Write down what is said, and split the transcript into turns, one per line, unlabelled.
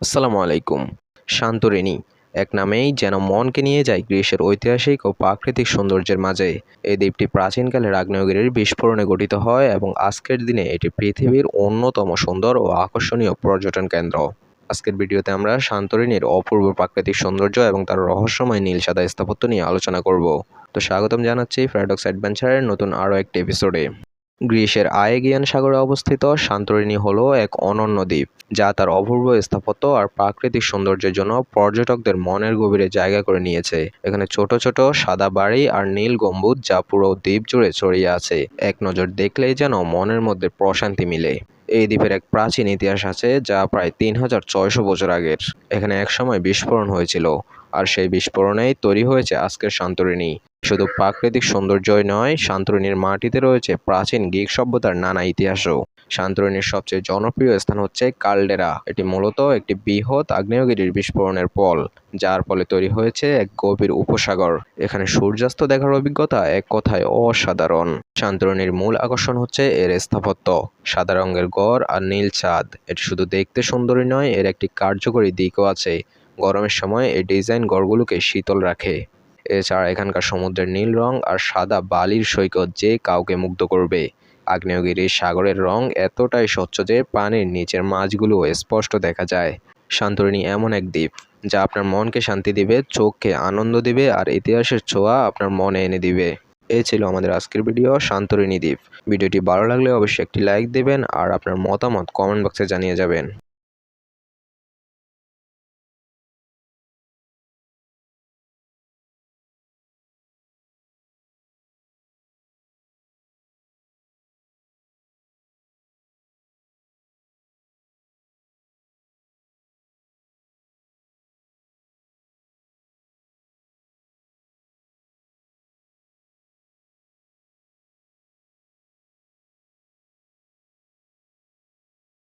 আসসালামু আলাইকুম। শান্তরিনী এক নামেই যেন মনকে নিয়ে যায় গ্রীসের ঐতিহাসিক ও প্রাকৃতিক সৌন্দর্যের মাঝে। এই দ্বীপটি প্রাচীনকালে আগ্নেয়গিরির বিস্ফোরণে গঠিত হয় এবং আজকের দিনে এটি পৃথিবীর অন্যতম সুন্দর ও আকর্ষণীয় পর্যটন কেন্দ্র। আজকের ভিডিওতে আমরা শান্তরিনীর অপূর্ব প্রাকৃতিক সৌন্দর্য এবং তার রহস্যময় নীল সাদা স্থাপত্য নিয়ে আলোচনা করব। তো স্বাগতম জানাচ্ছি ফ্রাডক্স অ্যাডভেঞ্চারের নতুন আরও একটি এপিসোডে গ্রিসের আয়েগিয়ান সাগরে অবস্থিত সান্তরিনী হলো এক অনন্য দ্বীপ, যা তার অপূর্ব স্থাপত্য আর প্রাকৃতিক সৌন্দর্যের জন্য পর্যটকদের মনের গভীরে জায়গা করে নিয়েছে। এখানে ছোট ছোট, সাদা বাড়ি আর নীল গম্বুজ যা পুরো দ্বীপ জুড়ে ছড়িয়ে আছে। এক নজর দেখলেই যেন মনের মধ্যে প্রশান্তি মিলে। এই দ্বীপের এক প্রাচীন ইতিহাস আছে যা প্রায় তিন হাজার ছয়শো বছর আগের। এখানে একসময় বিস্ফোরণ হয়েছিল, আর সেই বিস্ফোরণেই তৈরি হয়েছে আজকের শান্তরিণী। শুধু প্রাকৃতিক সৌন্দর্যই নয়, শান্তরিণীর মাটিতে রয়েছে প্রাচীন গ্রিক সভ্যতার নানা ইতিহাসও। শান্তরিনীর সবচেয়ে জনপ্রিয় স্থান হচ্ছে কালডেরা। এটি মূলত একটি বৃহৎ আগ্নেয়গিরির বিস্ফোরণের পল, যার ফলে তৈরি হয়েছে এক গভীর উপসাগর। এখানে সূর্যাস্ত দেখার অভিজ্ঞতা এক কথায় অসাধারণ। শান্তরণীর মূল আকর্ষণ হচ্ছে এর স্থাপত্য। সাদা রঙের গড় আর নীল চাঁদ এটি শুধু দেখতে সুন্দরী নয়, এর একটি কার্যকরী দিকও আছে। গরমের সময় এই ডিজাইন গড়গুলোকে শীতল রাখে। এছাড়া এখানকার সমুদ্রের নীল রং আর সাদা বালির সৈকত যে কাউকে মুগ্ধ করবে। আগ্নেয়গিরির সাগরের রং এতটাই স্বচ্ছ যে পানির নিচের মাছগুলো স্পষ্ট দেখা যায়। শান্তরিনী এমন এক দ্বীপ, যা আপনার মনকে শান্তি দিবে, চোখকে আনন্দ দিবে, আর ইতিহাসের ছোঁয়া আপনার মনে এনে দিবে। এ ছিল আমাদের আজকের ভিডিও শান্তরিনী দ্বীপ। ভিডিওটি ভালো লাগলে অবশ্যই একটি লাইক দেবেন, আর আপনার মতামত কমেন্ট বক্সে জানিয়ে যাবেন।